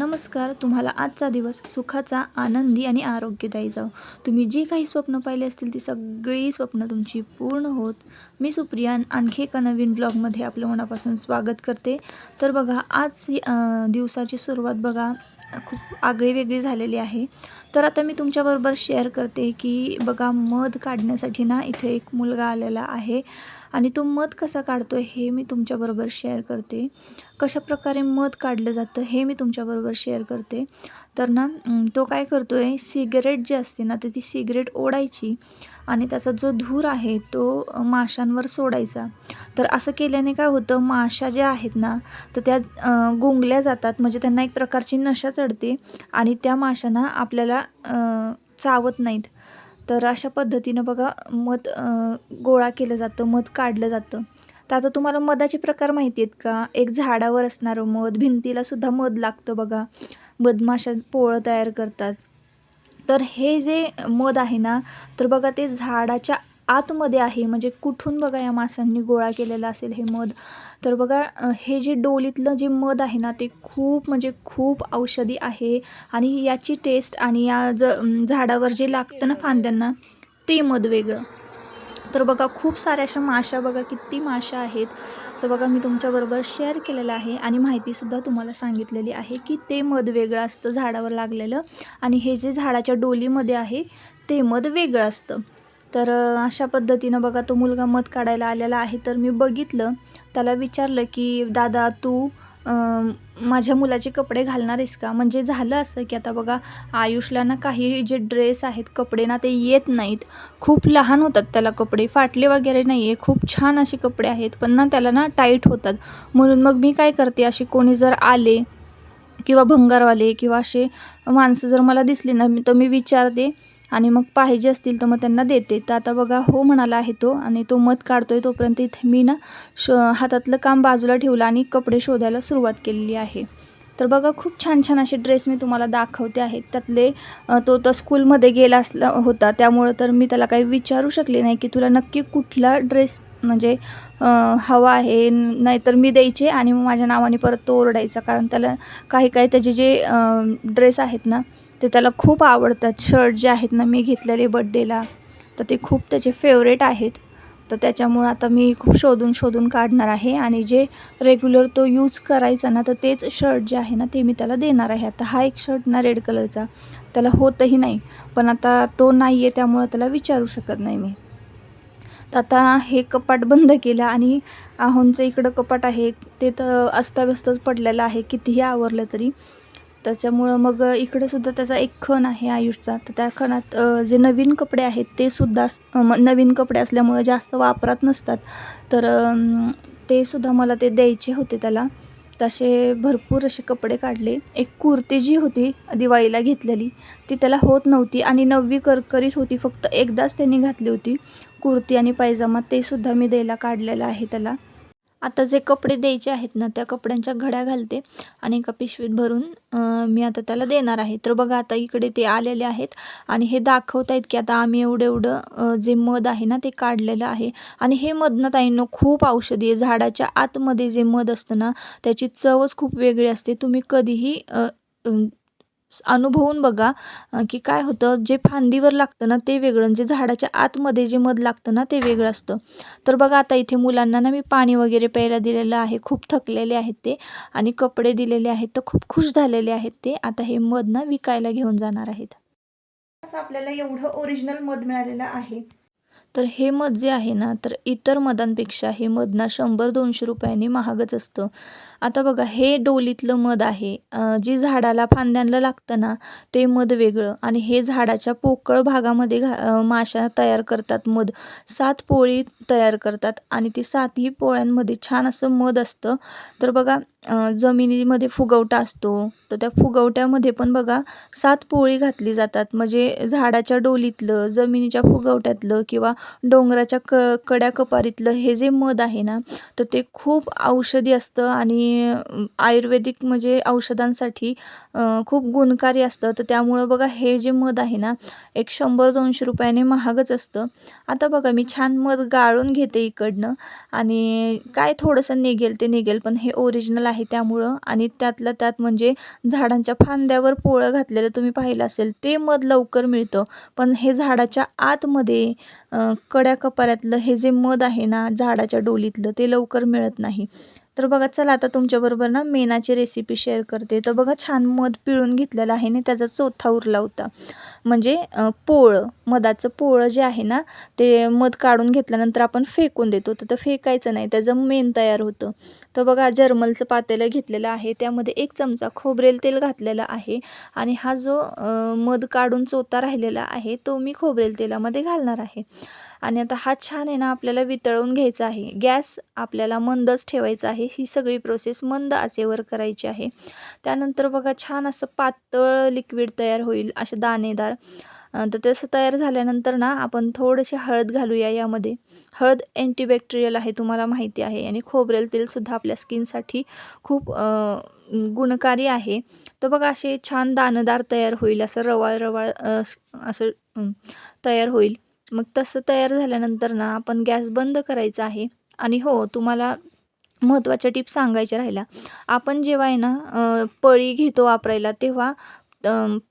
नमस्कार तुम्हाला आजचा दिवस सुखाचा आनंदी आणि आरोग्यदायी जाओ तुम्ही जी काही स्वप्न पाहिली असतील ती सगळी स्वप्न तुमची पूर्ण होत. मी सुप्रिया आणखी एका नवीन ब्लॉगमध्ये आपलं मनापासून स्वागत करते. तर बघा आज दिवसाची सुरुवात बघा खूप आगळी वेगळी झालेली आहे. तर आता मी तुमच्याबरोबर शेअर करते की बघा मध काढण्यासाठी ना इथे एक मुलगा आलेला आहे. आणि तो मध कसा काढतो हे मी तुमच्याबरोबर शेअर करते. कशा प्रकारे मध काढलं जातं हे मी तुमच्याबरोबर शेअर करते. तर ना तो काय करतो आहे सिगरेट जी असते ना तर ती सिगरेट ओढायची आणि त्याचा जो धूर आहे तो माशांवर सोडायचा. तर असं केल्याने काय होतं माशा ज्या आहेत ना तर त्या गोंगल्या गुंगल्या जातात. म्हणजे त्यांना एक प्रकारची नशा चढते आणि त्या माशांना आपल्याला चावत नाहीत. तर अशा पद्धतीनं बघा मध गोळा केलं जातं मध काढलं जातं. तर आता तुम्हाला मधाचे प्रकार माहिती आहेत का? एक झाडावर असणारं मध भिंतीला सुद्धा मध लागतं बघा. मधमाशा पोळं तयार करतात. तर हे जे मध आहे ना तर बघा ते झाडाच्या आतमध्ये आहे. म्हणजे कुठून बघा या माशांनी गोळा केलेला असेल हे मध. तर बघा हे जे डोलीतलं जे मध आहे ना ते खूप म्हणजे खूप औषधी आहे. आणि याची टेस्ट आणि या ज झाडावर जे लागतं ना फांद्यांना ते मध वेगळं. तर बघा खूप साऱ्या अशा माशा बघा किती माशा आहेत. तर बघा मी तुमच्याबरोबर शेअर केलेलं आहे आणि माहितीसुद्धा तुम्हाला सांगितलेली आहे की ते मध वेगळं असतं झाडावर लागलेलं. आणि हे जे झाडाच्या डोलीमध्ये आहे ते मध वेगळं असतं. तर अशा पद्धतीनं बघा तो मुलगा मत काढायला आलेला आहे. तर मी बघितलं त्याला विचारलं की दादा तू माझ्या मुलाचे कपडे घालणार आहेस का? म्हणजे झालं असं की आता बघा आयुषला ना काही जे ड्रेस आहेत कपडे ना ते येत नाहीत. खूप लहान होतात त्याला कपडे फाटले वगैरे नाही आहे खूप छान असे कपडे आहेत पण ना त्याला ना टाईट होतात. म्हणून मग मी काय करते असे कोणी जर आले किंवा भंगारवाले किंवा असे माणसं जर मला दिसली ना मी तर मी विचारते आणि मग पाहिजे असतील तर मग त्यांना देते. तर आता बघा हो म्हणाला आहे तो आणि तो मध आहे तोपर्यंत इथे मी ना श हातातलं काम बाजूला ठेवलं आणि कपडे शोधायला सुरुवात केलेली आहे. तर बघा खूप छान छान असे ड्रेस मी तुम्हाला दाखवते आहेत. त्यातले तो तर स्कूलमध्ये गेला असला होता. त्यामुळं तर मी त्याला काही विचारू शकले नाही की तुला नक्की कुठला ड्रेस म्हणजे हवा आहे नाहीतर मी द्यायचे आणि मग माझ्या नावाने परत तो ओरडायचा. कारण त्याला काही काही त्याचे जे ड्रेस आहेत ना ते त्याला खूप आवडतात. शर्ट जे आहेत ना मी घेतलेले बड्डेला तर ते खूप त्याचे फेवरेट आहेत. तर त्याच्यामुळं आता मी खूप शोधून शोधून काढणार आहे आणि जे रेग्युलर तो यूज करायचा ना तर तेच शर्ट जे आहे ना ते मी त्याला देणार आहे. आता हा एक शर्ट ना रेड कलरचा त्याला होतही नाही. पण आता तो नाही आहे त्यामुळं त्याला विचारू शकत नाही मी. तर आता हे कपाट बंद केलं आणि आहोंचं इकडं कपाट आहे ते तर अस्ताव्यस्तच पडलेलं आहे कितीही आवरलं तरी. त्याच्यामुळं मग इकडंसुद्धा त्याचा एक खण आहे आयुषचा. तर त्या खणात जे नवीन कपडे आहेत ते सुद्धा नवीन कपडे असल्यामुळं जास्त वापरात नसतात. तर ते सुद्धा मला ते द्यायचे होते त्याला. तसे भरपूर असे कपडे काढले. एक कुर्ती जी होती दिवाळीला घेतलेली ती त्याला होत नव्हती आणि नववी करकरीत होती. फक्त एकदाच त्यांनी घातली होती कुर्ती आणि पायजामा ते सुद्धा मी द्यायला काढलेलं आहे त्याला. आता जे कपडे द्यायचे आहेत ना त्या कपड्यांच्या घड्या घालते आणि एका पिशवीत भरून मी आता त्याला देणार आहे. तर बघा आता इकडे ते आलेले आहेत आणि हे दाखवत आहेत की आता आम्ही एवढं एवढं जे मध आहे ना ते काढलेलं आहे. आणि हे मध ना ताईंनो खूप औषधी आहे. झाडाच्या आतमध्ये जे मध असतं ना त्याची चवच खूप वेगळी असते. तुम्ही कधीही अनुभवून बघा की काय होतं जे फांदीवर लागतं ना ते वेगळं जे झाडाच्या आतमध्ये जे मध लागतं ना ते वेगळं असतं. तर बघा आता इथे मुलांना ना मी पाणी वगैरे प्यायला दिलेलं आहे. खूप थकलेले आहेत ते आणि कपडे दिलेले आहेत. तर खूप खुश झालेले आहेत ते. आता हे मध ना विकायला घेऊन जाणार आहेत. असं आपल्याला एवढं ओरिजिनल मध मिळालेलं आहे. तर हे मध जे आहे ना तर इतर मधांपेक्षा हे मध ना शंभर दोनशे रुपयांनी महागच असतं. आता बघा हे डोलीतलं मध आहे. जी झाडाला फांद्यांना लागतं ना ते मध वेगळं. आणि हे झाडाच्या पोकळ भागामध्ये घा माशा तयार करतात मध. सात पोळी तयार करतात आणि ती सातही पोळ्यांमध्ये छान असं मध असतं. तर बघा जमिनीमध्ये फुगवटा असतो. तर त्या फुगवट्यामध्ये पण बघा सात पोळी घातली जातात. म्हणजे झाडाच्या डोलीतलं जमिनीच्या फुगवट्यातलं किंवा डोंगराच्या क कड्या कपारीतलं हे जे मध आहे ना तर ते खूप औषधी असतं आणि आणि आयुर्वेदिक म्हणजे औषधांसाठी खूप गुणकारी असतं. तर त्यामुळं बघा हे जे मध आहे ना एक शंभर दोनशे रुपयाने महागच असतं. आता बघा मी छान मध गाळून घेते इकडनं आणि काय थोडंसं निघेल ते निघेल पण हे ओरिजिनल आहे त्यामुळं. आणि त्यातलं त्यात म्हणजे झाडांच्या फांद्यावर पोळं घातलेलं तुम्ही पाहिलं असेल ते मध लवकर मिळतं. पण हे झाडाच्या आतमध्ये कड्या कपाऱ्यातलं हे जे मध आहे ना झाडाच्या डोलीतलं ते लवकर मिळत नाही. तर बघा चला आता तुमच्याबरोबर ना मेणाची रेसिपी शेअर करते. तर बघा छान मध पिळून घेतलेलं आहे आणि त्याचा चोथा उरला होता. म्हणजे पोळं मधाचं पोळं जे आहे ना ते मध काढून घेतल्यानंतर आपण फेकून देतो. तर फेकायचं नाही त्याचं मेण तयार होतं. तर बघा जर्मलचं पातेलं घेतलेलं आहे. त्यामध्ये एक चमचा खोबरेल तेल घातलेलं आहे. आणि हा जो मध काढून चोथा राहिलेला आहे तो मी खोबरेल तेलामध्ये घालणार आहे. आणि आता हा छान आहे ना आपल्याला वितळवून घ्यायचा आहे. गॅस आपल्याला मंदच ठेवायचा आहे. ही सगळी प्रोसेस मंद आचेवर करायची आहे. त्यानंतर बघा छान असं पातळ लिक्विड तयार होईल असे दाणेदार. तर तसं तयार झाल्यानंतर ना आपण थोडीशी हळद घालूया यामध्ये. हळद अँटीबॅक्टेरियल आहे तुम्हाला माहिती आहे. आणि खोबरेल तेलसुद्धा आपल्या स्किनसाठी खूप गुणकारी आहे. तर बघा असे छान दाणेदार तयार होईल असं रवाळ रवाळ असं तयार होईल. मग तसं तयार झाल्यानंतर ना आपण गॅस बंद करायचा आहे. आणि हो तुम्हाला महत्त्वाच्या टिप्स सांगायच्या राहिल्या. आपण जेव्हा आहे ना पळी घेतो वापरायला तेव्हा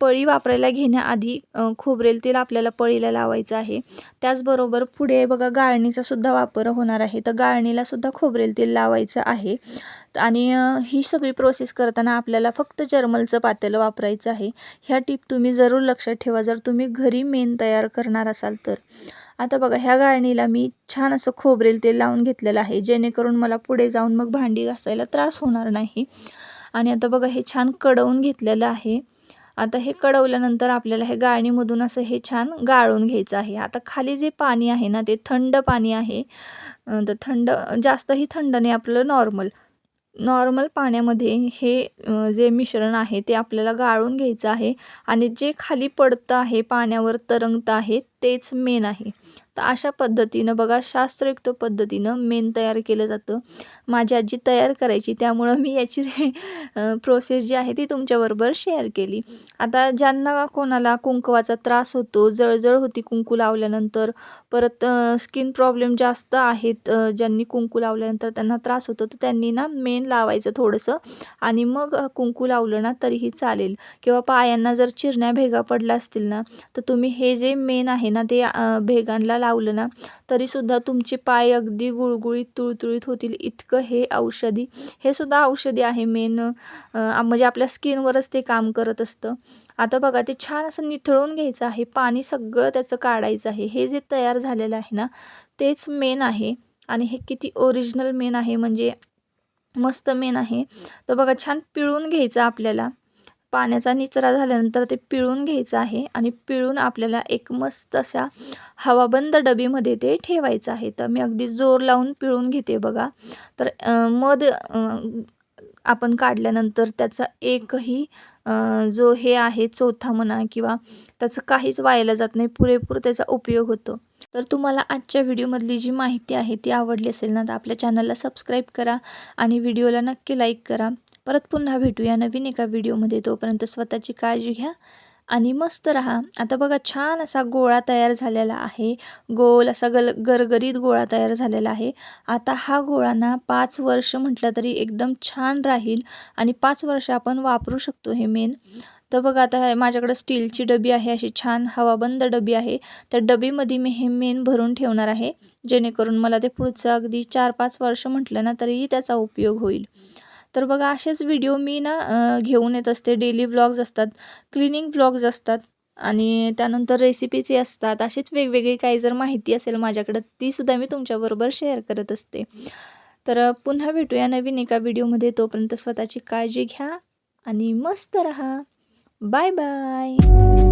पळी वापरायला घेण्याआधी खोबरेल तेल आपल्याला पळीला लावायचं आहे. त्याचबरोबर पुढे बघा गाळणीचा सुद्धा वापर होणार आहे. तर गाळणीला सुद्धा खोबरेल तेल लावायचं आहे. आणि ही सगळी प्रोसेस करताना आपल्याला फक्त जर्मलचं पातेलं वापरायचं आहे. ह्या टिप तुम्ही जरूर लक्षात ठेवा. जर तुम्ही घरी मेण तयार करणार असाल तर. आता बघा ह्या गाळणीला मी छान असं खोबरेल तेल लावून घेतलेलं आहे जेणेकरून मला पुढे जाऊन मग भांडी घासायला त्रास होणार नाही. आणि आता बघा हे छान कडवून घेतलेलं आहे. आता हे कडवल्यानंतर आपल्याला हे गाळणीमधून असं हे छान गाळून घ्यायचं आहे. आता खाली जे पाणी आहे ना ते थंड पाणी आहे. तर थंड जास्तही थंड नाही आपलं नॉर्मल. नॉर्मल पाण्यामध्ये हे जे मिश्रण आहे ते आपल्याला गाळून घ्यायचं आहे. आणि जे खाली पडतं आहे पाण्यावर तरंगतं आहे तेच मेन आहे. तर अशा पद्धतीनं बघा शास्त्रयुक्त पद्धतीनं मेन तयार केलं जातं. माझी आजी तयार करायची त्यामुळं मी याची प्रोसेस जी आहे ती तुमच्याबरोबर शेअर केली. आता ज्यांना कोणाला कुंकवाचा त्रास होतो जळजळ होती कुंकू लावल्यानंतर परत स्किन प्रॉब्लेम जास्त आहेत ज्यांनी कुंकू लावल्यानंतर त्यांना त्रास होतो तर त्यांनी ना मेन लावायचं थोडंसं आणि मग कुंकू लावलं ना तरीही चालेल. किंवा पायांना जर चिरण्या भेगा पडल्या असतील ना तर तुम्ही हे जे मेन आहे ना ते भेगांला भेगांना लावलं ना तरीसुद्धा तुमचे पाय अगदी गुळगुळीत तुळतुळीत होतील. इतकं हे औषधी हे सुद्धा औषधी आहे मेन म्हणजे आपल्या स्किनवरच ते काम करत असतं. आता बघा ते छान असं निथळून घ्यायचं आहे. पाणी सगळं त्याचं काढायचं आहे. हे जे तयार झालेलं आहे ना तेच मेन आहे. आणि हे किती ओरिजिनल मेन आहे म्हणजे मस्त मेन आहे. तर बघा छान पिळून घ्यायचं आपल्याला. पाण्याचा निचरा झाल्यानंतर ते पिळून घ्यायचं आहे आणि पिळून आपल्याला एक मस्त अशा हवाबंद डबीमध्ये ते ठेवायचं आहे. तर मी अगदी जोर लावून पिळून घेते बघा. तर मध आपण काढल्यानंतर त्याचा एकही जो हे आहे चौथा म्हणा किंवा त्याचं काहीच वायाला जात नाही पुरेपूर त्याचा उपयोग होतो. तर तुम्हाला आजच्या व्हिडिओमधली जी माहिती आहे ती आवडली असेल ना तर आपल्या चॅनलला सबस्क्राईब करा आणि व्हिडिओला नक्की लाईक करा. परत पुन्हा भेटूया नवीन एका व्हिडिओमध्ये. तोपर्यंत स्वतःची काळजी घ्या आणि मस्त राहा. आता बघा छान असा गोळा तयार झालेला आहे. गोल असा गल गरगरीत गोळा तयार झालेला आहे. आता हा गोळा ना पाच वर्ष म्हटलं तरी एकदम छान राहील आणि पाच वर्ष आपण वापरू शकतो हे मेन. तर बघा आता माझ्याकडं स्टीलची डबी आहे अशी छान हवाबंद डबी आहे. त्या डबीमध्ये मी हे मेन भरून ठेवणार आहे. जेणेकरून मला ते पुढचं अगदी चार पाच वर्ष म्हटलं ना तरीही त्याचा उपयोग होईल. तर बघा असेच व्हिडिओ मी ना घेऊन येत असते. डेली व्लॉग्स असतात क्लिनिंग व्लॉग्स असतात आणि त्यानंतर रेसिपीचे असतात. अशीच वेगवेगळी काही जर माहिती असेल माझ्याकडं तीसुद्धा मी तुमच्याबरोबर शेअर करत असते. तर पुन्हा भेटूया नवीन एका व्हिडिओमध्ये तोपर्यंत स्वतःची काळजी घ्या आणि मस्त राहा. Bye bye